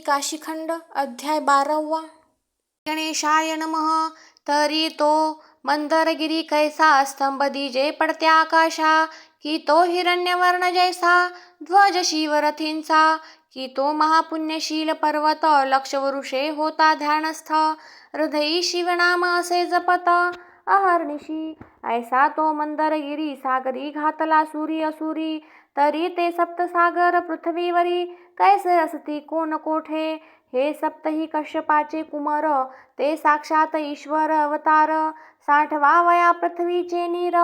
काशीखंड अध्याय बारावा. गणेशाय नमः. तरी तो मंदरगिरी कैसा स्तंभ दिजे पडत्या आकाशा. की तो हिरण्यवर्ण जैसा ध्वज शिवरथींचा की तो महापुण्यशील पर्वत लक्षवृषे होता ध्यानस्थ. हृदयी शिवनाम असे जपत. अहर्निशी। ऐसा तो मंदरगिरी सागरी घातला सुरी असुरी। तरी ते सप्तसागर पृथ्वीवरी। कैसे असती कोण कोठे? हे सप्तही कश्यपाचे कुमार। ते साक्षात ईश्वर अवतार। साठवा वया पृथ्वीचे नीर।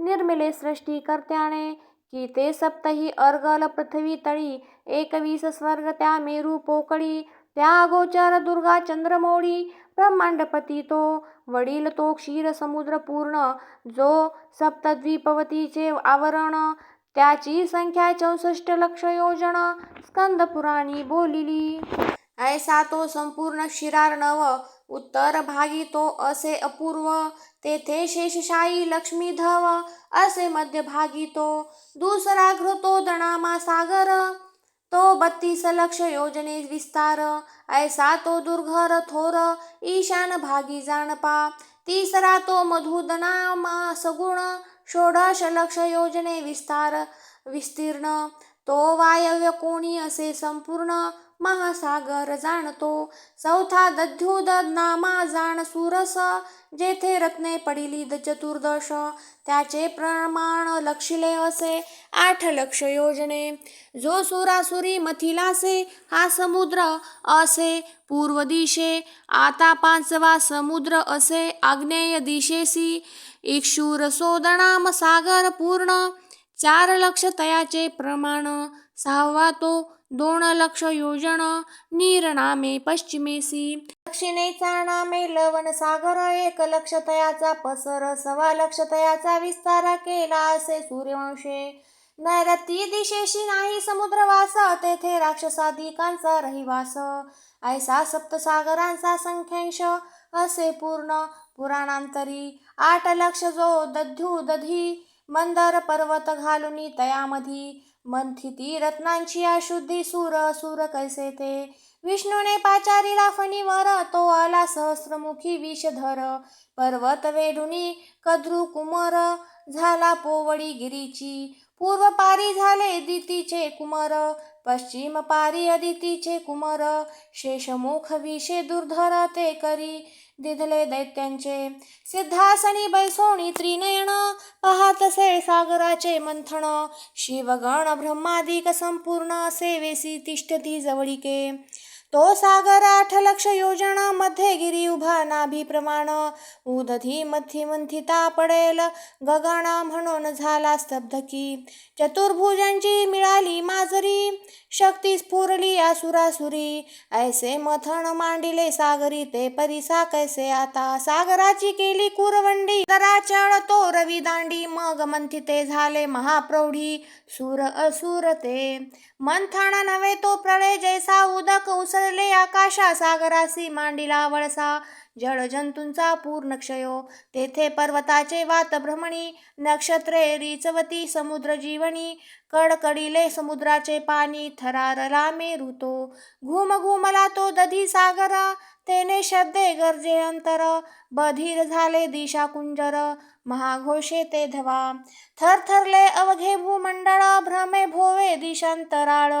निर्मिले सृष्टी कर्त्याने की ते सप्तही अर्गल पृथ्वी तळी। एकवीस स्वर्ग त्या मेरू पोकळी त्या गोचर दुर्गा चंद्रमोळी. ब्रह्मांडपती तो वडील तो क्षीर समुद्र पूर्ण. जो सप्तद्वीपवतीचे आवरण त्याची संख्या चौसष्ट लक्ष योजन. स्कंद पुराणी बोलिली. ऐसा तो संपूर्ण शिरार्णव उत्तर भागी तो असे अपूर्व. तेथे शेषशाही लक्ष्मी धव. असे मध्यभागी तो. दुसरा घृतो दणामा सागर. तो बत्तीस लक्ष योजने विस्तार ऐसा तो दुर्घर थोर ईशान भागी जाणपा. तिसरा तो मधुदनामा सगुण षोडश लक्ष योजने विस्तार विस्तीर्ण. तो वायव्य कोणी असे संपूर्ण महासागर जाणतो. चौथा दध्युद नामा जाण सुरस जेथे रत्ने पडिली द चतुर्दश. त्याचे प्रमाण लक्षिले असे आठ लक्ष योजने. जो सुरासुरी मथिलासे हा समुद्र असे पूर्व दिशे आता पाचवा समुद्र असे आग्नेय दिशेसी. इक्षुर सोदनाम सागर पूर्ण चार लक्ष तयाचे प्रमाण सहावा तो दोन लक्ष योजन नीर नामे पश्चिमेसी. दक्षिणेचा नामे लवण सागर एक लक्ष तयाचा पसर सवा लक्ष तयाचा विस्तार केला असे सूर्यवंशे. नैऋत्य दिशेशी नाही समुद्रवास तेथे राक्षसाधिकांचा रहिवास. ऐसा सप्तसागरांचा संख्यांश असे पूर्ण पुराणांतरी. आठ लक्ष जो दध्यू दधी मंदर पर्वत घालुनी तयामधी. मंथिती रत्नांची अशुद्धी सूर असुर कैसे ते? विष्णूने पाचारीला फणीवर तो आला सहस्रमुखी विषधर. पर्वत वेडुनी कद्रू कुमर झाला पोवडी गिरीची. पूर्व पारी झाले दितीचे कुमर पश्चिम पारी अदितीचे कुमर. शेषमुख विषे दुर्धर ते करी दिधले दैत्यांचे. सिद्धासनी बैसोणी त्रिनयन पहातसे सागराचे मंथन. शिवगण ब्रह्मादिक संपूर्ण सेवेसी तिष्ठती जवळिके. तो सागर आठ लक्ष योजना मध्ये गिरी उभा नाभिप्रमाण उदधी मथी मंथिता पडेल गगन म्हणून झाला स्तब्ध की चतुर्भुजांची मिळाली माजरी शक्ती स्फुरली असुरासुरी. ऐसे मथन मांडिले सागरी ते परिसा कैसे आता? सागराची केली कुरवंडी दराचळ तो रवी दांडी. मग मंथिते झाले महाप्रौढी सुर असुर ते. मंथन नव्हे तो प्रळय जैसा उदक उसळले आकाशा. सागरासी मांडिला वळसा. जळजंतूंचा पूर्ण क्षयो. तेथे पर्वताचे वात भ्रमणी नक्षत्रे रिचवती समुद्र जीवनी कडकडीले समुद्राचे पाणी थरारला मेरुतो. घुम घुमला तो दधी सागरा तेने शब्दे गरजे अंतर बधीर झाले दिशा कुंजर महाघोषे ते धवा। थरथरले अवघे भूमंडळ भ्रमे भोवे दिशांतराळ।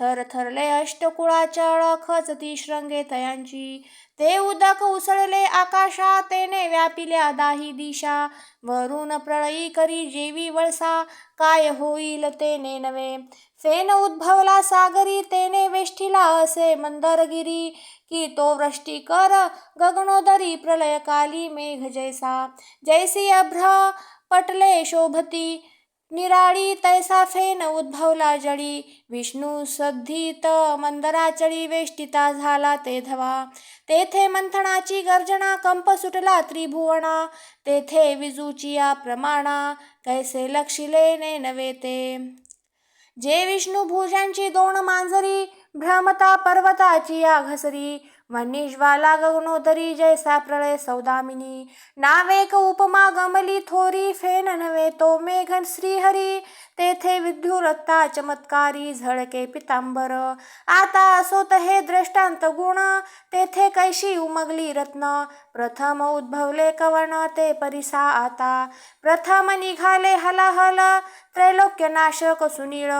थरथरले अष्टकुळाचळ खचती श्रंगे तयांची। ते उदक उसळले आकाशा तेने व्यापिल्या दाही दिशा। वरून प्रळयी करी जेवी वळसा काय होईल तेने नवे फेन उद्भवला सागरी तेने वेष्ठिला असे मंदरगिरी की तो वृष्टी कर गगनोदरी प्रलयकाली मेघ जैसा. जैसी अभ्र पटले शोभती निराळी तैसा फेन उद्भवला जळी विष्णू सद्धित मंदराचळी वेष्टिता झाला ते धवा. तेथे मंथनाची गर्जना कंप सुटला त्रिभुवना. तेथे विजूचिया प्रमाणा कैसे लक्षिले ने नवे ते? जे विष्णू भुजांची दोन मांजरी भ्रमता पर्वताची या घसरी ज्वाला गगनोदरी जैसा प्रलय सौदामिनी। नावेक उपमा गमली थोरी फेन नव्हे तो मेघन श्रीहरी। तेथे विद्युरत्ता चमत्कारी झळके पितांबर। आता असोत हे दृष्टांत गुण। तेथे कैशी उमगली रत्न। प्रथम उद्भवले कवण ते परिसा आता। प्रथम निघाले हलाहल। त्रैलोक्य नाशक सुनीळ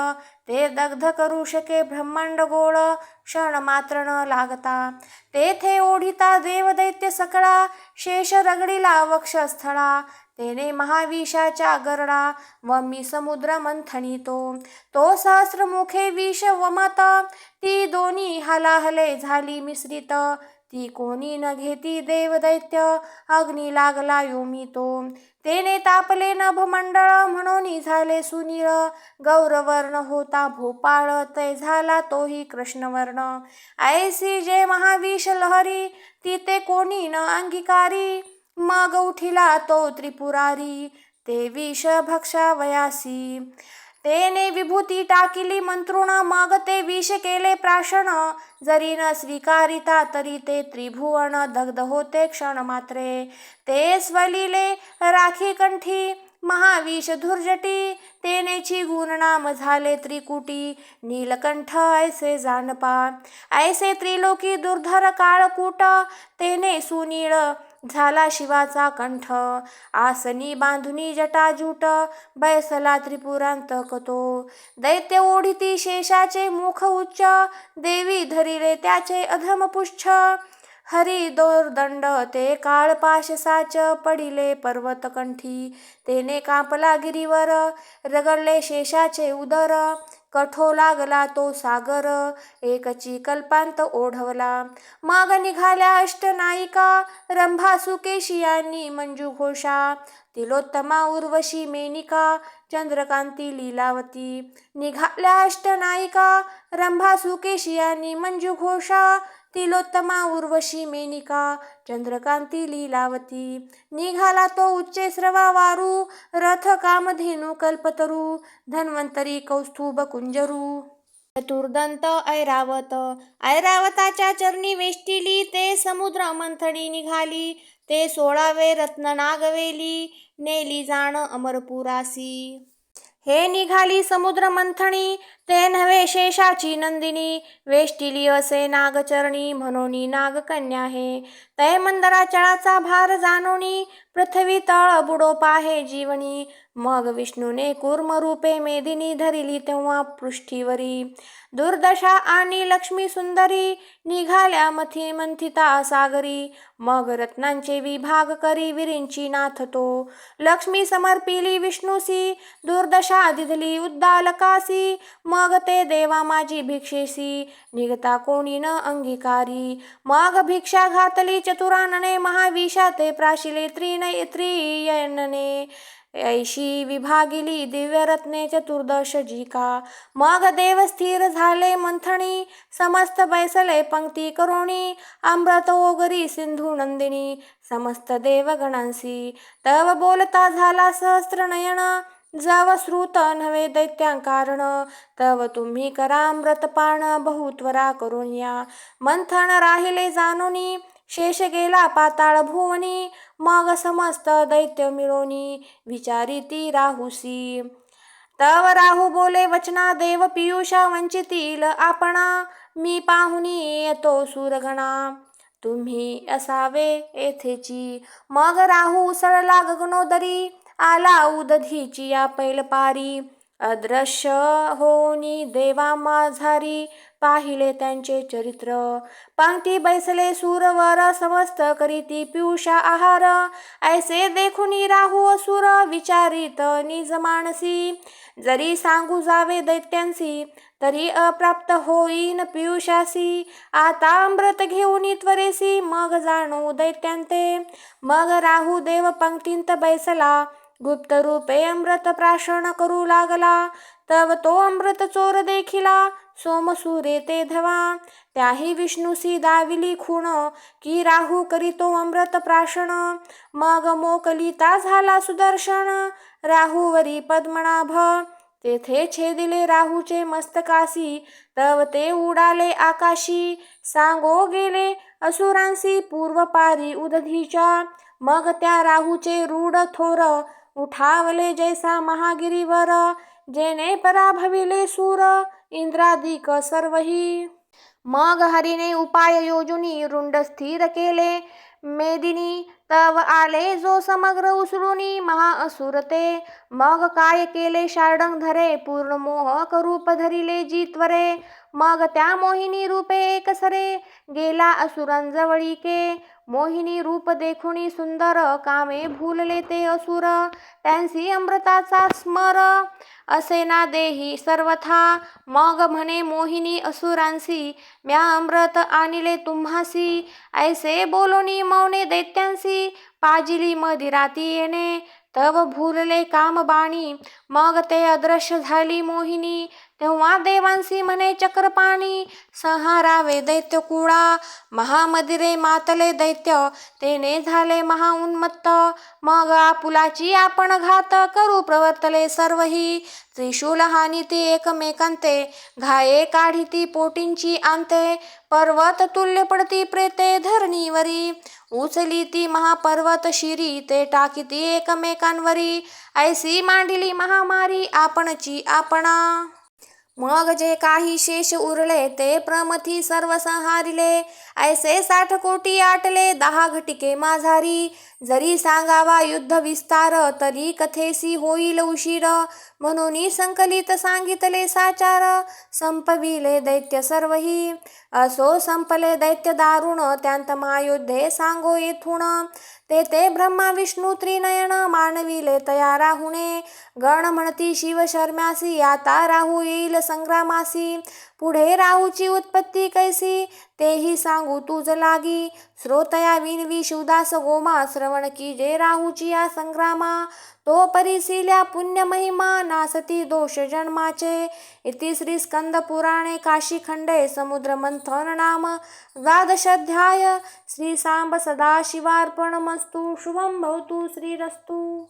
ते दग्ध करू शके ब्रह्मांड गोळ क्षण मात्र न लागता. तेथे ओढिता देवदैत्य सकळा शेष रगडीला वक्षस्थळा तेने महाविषाच्या गरडा व मी समुद्र मंथनी तो तो सहस्रमुखे विष वमत ती दोन्ही हलाहले झाली मिश्रित. ती कोणी न घेती देवदैत्य अग्नी लागला योमी तो तेने तापले नभमंडळ म्हणून झाले सुनीळ गौरवर्ण होता भोपाळ तै झाला तोही कृष्णवर्ण. ऐसी जे महाविष लहरी ती ते कोणी न अंगीकारी. मग उठिला तो त्रिपुरारी ते विष भक्षावयासी. तेने विभूती टाकिली मंत्रुण मग ते विष केले प्राशन। जरी न स्वीकारिता तरी ते त्रिभुवन दग्ध होते क्षण मात्रे ते स्वलिले राखी कंठी महाविष धुर्जटी। तेनेची गुणनाम झाले त्रिकुटी नीलकंठ ऐसे जानपा ऐसे त्रिलोकी दुर्धर काळकूट तेने सुनीळ झाला शिवाचा कंठ. आसनी बांधुनी जटाजूट बैसला त्रिपुरांतक तो दैत्य ओढिती शेषाचे मुख उच्च देवी धरिले त्याचे अधम पुच्छ हरी दोरदंड ते काळपाश साच पडिले पर्वत कंठी. तेने कापला गिरीवर रगडले शेषाचे उदर. कठो लागला तो सागर. एकची कल्पांत ओढवला. माग निघाल्या अष्टनायिका रंभा सुकेशियांनी मंजू घोषा. तिलोत्तमा उर्वशी मेनिका चंद्रकांती लीलावती. निघाल्या अष्टनायिका रंभा सुकेशियांनी मंजू घोषा. तिलोत्तमा उर्वशी मेनिका चंद्रकांती लीलावती. निघाला तो उच्चे स्रवा वारू रथ कामधेनू कल्पतरू धन्वंतरी कौस्तुभ कुंजरू. चतुर्दंत ऐरावत ऐरावताच्या चरणी वेष्टिली ते समुद्र मंथणी निघाली ते सोळावे रत्न नागवेली नेली जाण अमरपुरासी. हे निघाली समुद्र मंथणी ते नव्हे शेषाची नंदिनी. वेष्टिली असे नागचरणी म्हणोनी नागकन्या हे. तय मंदराचळाचा भार जाणोनी पृथ्वी तळ बुडो पाहे जीवनी. मग विष्णूने कूर्म रूपे मेदिनी धरिली तेव्हा पृष्ठीवरी. दुर्दशा आणि लक्ष्मी सुंदरी निघाल्या मथी मंथिता सागरी. मग रत्नांचे विभाग करी विरिंची नाथ तो लक्ष्मी समर्पिली विष्णूसी दुर्दशा दिधली उद्दालकासी. मग ते देवा माझी भिक्षेसी निघता कोणी न अंगीकारी. मग भिक्षा घातली चतुरानने महाविषा ते प्राशिले त्रिन त्रियनने ऐशी विभागिली दिव्यरत्ने चतुर्दश जिका. मग देव स्थिर झाले मंथणी समस्त बैसले पंक्ती करोणी. अमृत ओगरी सिंधू नंदिनी समस्त देवगणांसी. तव बोलता झाला सहस्त्र जावश्रुत नव्हे दैत्यांकारण तव तुम्ही करामृतपान बहुत्वरा करून या. मंथन राहिले जाणोनी शेष गेला पाताळ भुवनी मग समस्त दैत्य मिळोनी विचारिती राहुसी. तव राहू बोले वचना देव पियुषा वंचितील आपणा मी पाहुनी येतो सुरगणा. तुम्ही असावे येथेची मग राहू सरला गगनोदरी आला उदधीची या पैलपारी. अदृश्य होनी देवा माझारी पाहिले त्यांचे चरित्र. पंक्ती बैसले सूरवर समस्त करीती पियुषा आहार. ऐसे देखुनी राहू असुर विचारित निज मानसी जरी सांगू जावे दैत्यांसी तरी अप्राप्त होईन पियुषासी. आता अमृत घेऊन त्वरेसी मग जाणू दैत्यांते. मग राहू देव पंक्तींत बैसला. गुप्त रूपे अमृत प्राशन करू लागला. तव तो अमृत चोर देखिला. सोमसूरे ते धवा. त्याही विष्णुसी दाविली खूण. की राहू करीतो अमृत प्राशन मग मोकलिता झाला सुदर्शन. राहूवरी पद्मनाभ. तेथे छेदिले राहूचे मस्तकासी तव ते उडाले आकाशी. सांगो गेले असुरांसी पूर्वपारी उदधीच्या. मग त्या राहूचे रूढ थोर उठावले जैसा महागिरीवर जेने पराभविले सूर इंद्रादिक सर्वही. मग हरिने उपाय योजुनी रुंड स्थिर केले. मेदिनी तव आले जो समग्र उसळुनी महाअसुरते मग काय केले शार्डंग धरे पूर्ण मोहक रूप धरिले जित्वरे मग त्या मोहिनी रूपे एकसरे गेला असुरांजवळीके मोहिनी रूप देखुणी सुंदर कामे भूलले ते असुर. त्यांसी अमृताचा स्मर असे ना देही सर्वथा. मग म्हणे मोहिनी असुरांसी म्या अमृत आणले तुम्हासी. ऐसे बोलोनी मौने दैत्यांसी. पाजिली मदिराती येणे तव भूलले कामबाणी मग ते अदृश्य झाली मोहिनी. तेव्हा देवांसी म्हणे चक्रपाणी संहारावे दैत्य कुळा महामदिरे मातले दैत्य तेने झाले महाउन्मत्त मग आपुलाची आपण घात करू प्रवर्तले सर्वही. त्रिशूल हानी ती एकमेकांते घाये काढी ती पोटींची आंते. पर्वत तुल्य पडती प्रेते धरणीवरी. उचली ती महापर्वत शिरी ते टाकीती एकमेकांवरी. ऐसी मांडिली महामारी आपणची आपणा. मग जे काही शेष उरले ते प्रमथी सर्व संहारिले ऐसे साठ कोटी आटले दहा घटिके माझारी जरी सांगावा युद्ध विस्तार तरी कथेसी होईल उशीर. म्हणून संकलित सांगितले साचार. संपविले दैत्य सर्वही. असो संपले दैत्य दारुण त्यांत महायुद्धे सांगो येथून. ते ते ब्रह्मा विष्णू त्रिनयन मानविले तया राहुणे गण म्हणती शिव शर्म्यासी आता राहू येईल संग्रामासी। पुढे राहूची उत्पत्ती कैसी? तेही सांगू तुझ लागी. श्रोतया विनवी शिवदास गोमा श्रवण की जे राहूची या संग्रामा. तो परिसिल्या पुण्य महिमा नासती दोष जन्माचे. इति श्री स्कंद पुराणे काशीखंडे समुद्र मंथन नाम. द्वादशाध्याय. श्री सांब सदाशिवार्पणमस्तु. शुभं भवतु श्रीरस्तु.